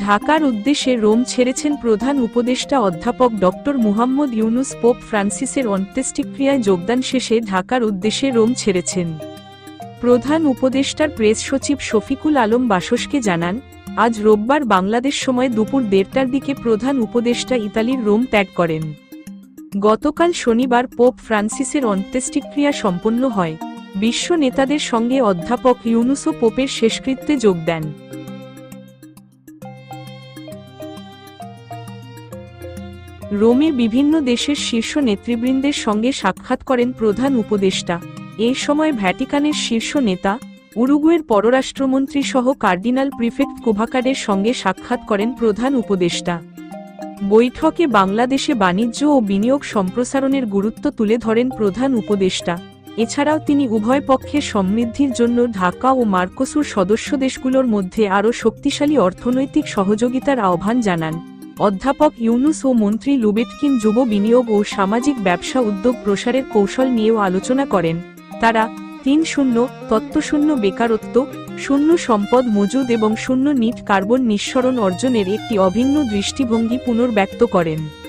ঢাকার উদ্দেশ্যে রোম ছেড়েছেন প্রধান উপদেষ্টা অধ্যাপক ডক্টর মুহাম্মদ ইউনুস পোপ ফ্রান্সিসের অন্ত্যেষ্টিক্রিয়ায় যোগদান শেষে ঢাকার উদ্দেশ্যে রোম ছেড়েছেন। প্রধান উপদেষ্টার প্রেস সচিব শফিকুল আলম বাসসকে জানান, আজ রোববার বাংলাদেশ সময় দুপুর দেড়টার দিকে প্রধান উপদেষ্টা ইতালির রোম ত্যাগ করেন। গতকাল শনিবার পোপ ফ্রান্সিসের অন্ত্যেষ্টিক্রিয়া সম্পন্ন হয়। বিশ্ব নেতাদের সঙ্গে অধ্যাপক ইউনুসও পোপের শেষকৃত্যে যোগ দেন। রোমে বিভিন্ন দেশের শীর্ষ নেতৃবৃন্দের সঙ্গে সাক্ষাৎ করেন প্রধান উপদেষ্টা। এই সময় ভ্যাটিকানের শীর্ষ নেতা, উরুগুয়ের পররাষ্ট্রমন্ত্রী সহ কার্ডিনাল প্রিফেক্ট কোভাকারের সঙ্গে সাক্ষাৎ করেন প্রধান উপদেষ্টা। বৈঠকে বাংলাদেশে বাণিজ্য ও বিনিয়োগ সম্প্রসারণের গুরুত্ব তুলে ধরেন প্রধান উপদেষ্টা। এছাড়াও তিনি উভয় পক্ষের সমৃদ্ধির জন্য ঢাকা ও মার্কোসুর সদস্য দেশগুলোর মধ্যে আরও শক্তিশালী অর্থনৈতিক সহযোগিতার আহ্বান জানান। অধ্যাপক ইউনুস ও মন্ত্রী লুবেটকিন যুব বিনিয়োগ ও সামাজিক ব্যবসা উদ্যোগ প্রসারের কৌশল নিয়েও আলোচনা করেন। তারা, তিন শূন্য তত্ত্বশূন্য বেকারত্ব, শূন্য সম্পদ মজুদ এবং শূন্য নিট কার্বন নিঃসরণ অর্জনের একটি অভিন্ন দৃষ্টিভঙ্গি পুনর্ব্যক্ত করেন।